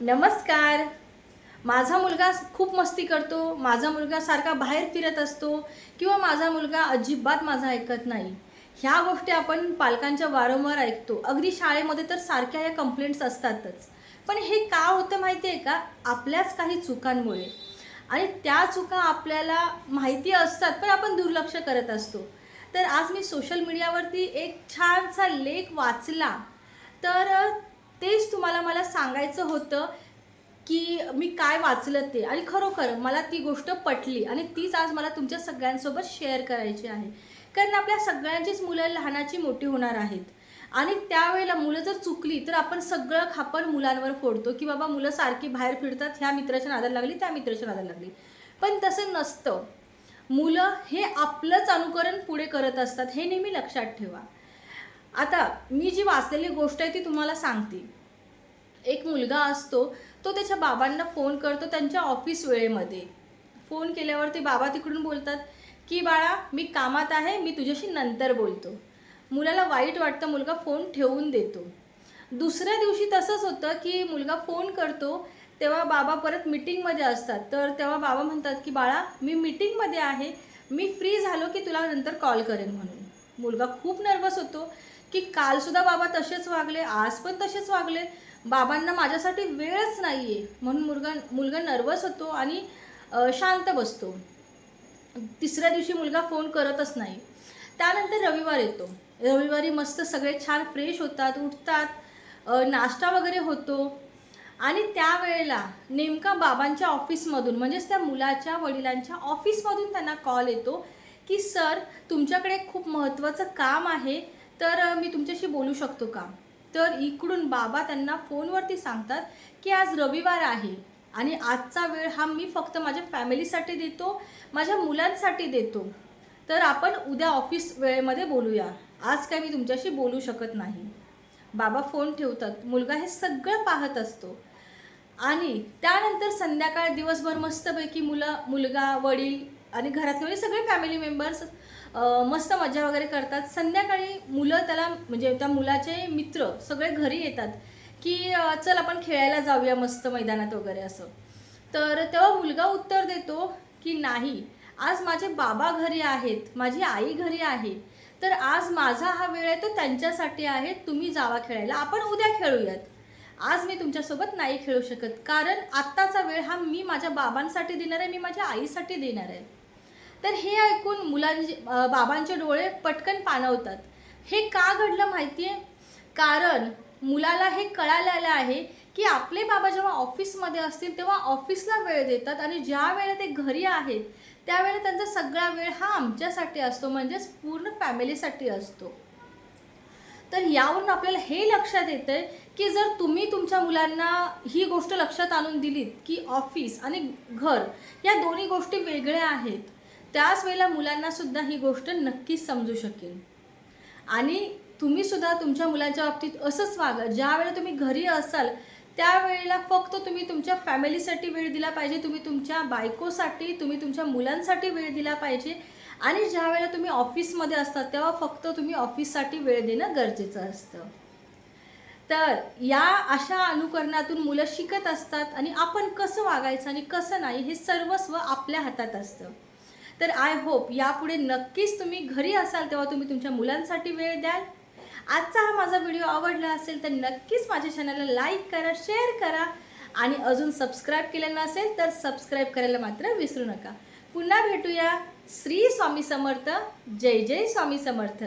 नमस्कार. माझा मुलगा खूप मस्ती करतो माझा मुलगा सारखा बाहेर फिरत असतो किंवा माझा मुलगा अजिबात माझा ऐकत नाही. ह्या गोष्टी आपण पालकांच्या वारंवार ऐकतो. अगदी शाळेमध्ये तर सारख्या या कंप्लेंट्स असतातच. पण हे का होतं माहिती आहे का? आपल्याच काही चुकांमुळे. आणि त्या चुका आपल्याला माहिती असतात पण आपण दुर्लक्ष करत असतो. तर आज मी सोशल मीडियावरती एक छानसा लेख वाचला. तर तेच तुम्हाला मला सांगायचं होतं की मी काय वाचलं ते. आणि खरोखर मला ती गोष्ट पटली आणि तीच आज मला तुमच्या सगळ्यांसोबत शेअर करायची आहे. कारण आपल्या सगळ्यांचीच मुलं लहानाची मोठी होणार आहेत. आणि त्यावेळेला मुलं जर चुकली तर आपण सगळं खापण मुलांवर फोडतो की बाबा मुलं सारखी बाहेर फिरतात ह्या मित्राच्या नादाला लागली त्या मित्राच्या नादाला लागली. पण तसं नसतं. मुलं हे आपलंच अनुकरण पुढे करत असतात हे नेहमी लक्षात ठेवा. आता मी जी वाचलेली गोष्ट आहे ती तुम्हाला सांगते. एक मुलगा असतो तो त्याच्या बाबांना फोन करतो त्यांच्या ऑफिस वेळेमध्ये. फोन केल्यावर ते बाबा तिकडून बोलतात की बाळा मी कामात आहे मी तुझ्याशी नंतर बोलतो. मुलाला वाईट वाटतं मुलगा फोन ठेवून देतो. दुसऱ्या दिवशी तसंच होतं की मुलगा फोन करतो तेव्हा बाबा परत मिटिंगमध्ये असतात. तर तेव्हा बाबा म्हणतात की बाळा मी मिटिंगमध्ये आहे मी फ्री झालो की तुला नंतर कॉल करेन म्हणून. मुलगा खूप नर्वस होतो. की कालसुद्धा बाबा तसेच वागले आज पण तसेच वागले. बाबांना माझ्यासाठी वेळच नाही आहे म्हणून मुलगा मुलगा नर्वस होतो आणि शांत बसतो. तिसऱ्या दिवशी मुलगा फोन करतच नाही. त्यानंतर रविवार येतो. रविवारी मस्त सगळे छान फ्रेश होतात उठतात. नाश्ता वगैरे होतो. आणि त्यावेळेला नेमका बाबांच्या ऑफिसमधून म्हणजेच त्या मुलाच्या वडिलांच्या ऑफिसमधून त्यांना कॉल येतो की सर तुमच्याकडे खूप महत्त्वाचं काम आहे. तर मी तुमच्याशी बोलू शकतो का? तर इकडून बाबा त्यांना फोनवरती सांगतात की आज रविवार आहे आणि आजचा वेळ हा मी फक्त माझ्या फॅमिलीसाठी देतो माझ्या मुलांसाठी देतो. तर आपण उद्या ऑफिस वेळेमध्ये बोलूया. आज काय मी तुमच्याशी बोलू शकत नाही. बाबा फोन ठेवतात. मुलगा हे सगळं पाहत असतो. आणि त्यानंतर संध्याकाळ दिवसभर मस्तपैकी मुलं मुलगा वडील आणि घरातले म्हणजे सगळे फॅमिली मेंबर्स मस्त मजा वगैरे करतात. संध्याकाळी मुलं त्याला म्हणजे त्या मुलाचे मित्र सगळे घरी येतात की चल आपण खेळायला जाऊया मस्त मैदानात वगैरे असं. तर तेव्हा मुलगा उत्तर देतो की नाही आज माझे बाबा घरी आहेत माझी आई घरी आहे तर आज माझा हा वेळ आहे तो त्यांच्यासाठी आहे तुम्ही जावा खेळायला आपण उद्या खेळूयात. आज मी तुमच्यासोबत नाही खेळू शकत कारण आत्ताचा वेळ हा मी माझ्या बाबांसाठी देणार आहे मी माझ्या आईसाठी देणार आहे. तर हे ऐकून मुलांचे बाबांचे डोळे पटकन पाणवतात हे का घडलं माहिती आहे कारण मुलाला हे कळालेलं आहे की आपले बाबा जेव्हा ऑफिसमध्ये असतील तेव्हा ऑफिसला वेळ देतात आणि ज्या वेळेला ते घरी आहेत त्यावेळेला त्यांचा सगळा वेळ हा आमच्यासाठी असतो म्हणजेच पूर्ण फॅमिलीसाठी असतो. तर यावरून आपल्याला हे लक्षात येतं आहे की जर तुम्ही तुमच्या मुलांना ही गोष्ट लक्षात आणून दिलीत की ऑफिस आणि घर या दोन्ही गोष्टी वेगळ्या आहेत त्याच वेळेला मुलांना सुद्धा ही गोष्ट नक्कीच समजू शकेल. आणि तुम्ही सुद्धा तुमच्या मुलांच्या बाबतीत असंच वागा. ज्यावेळेला तुम्ही घरी असाल त्यावेळेला फक्त तुम्ही तुमच्या फॅमिलीसाठी वेळ दिला पाहिजे तुम्ही तुमच्या बायकोसाठी तुम्ही तुमच्या मुलांसाठी वेळ दिला पाहिजे. आणि ज्या वेळेला तुम्ही ऑफिसमध्ये असतात तेव्हा फक्त तुम्ही ऑफिससाठी वेळ देणं गरजेचं असतं. तर या अशा अनुकरणातून मुलं शिकत असतात आणि आपण कसं वागायचं आणि कसं नाही हे सर्वस्व आपल्या हातात असतं. तर आय होप यापुढे नक्कीच तुम्ही घरी असाल तेव्हा तुम्ही तुमच्या मुलांसाठी वेळ द्याल. आजचा हा माझा व्हिडिओ आवडला असेल तर नक्कीच माझ्या चॅनलला लाईक करा शेअर करा आणि अजून सबस्क्राईब केलं नसेल तर सबस्क्राईब करायला मात्र विसरू नका. पुन्हा भेटूया श्री स्वामी समर्थ जय जय स्वामी समर्थ.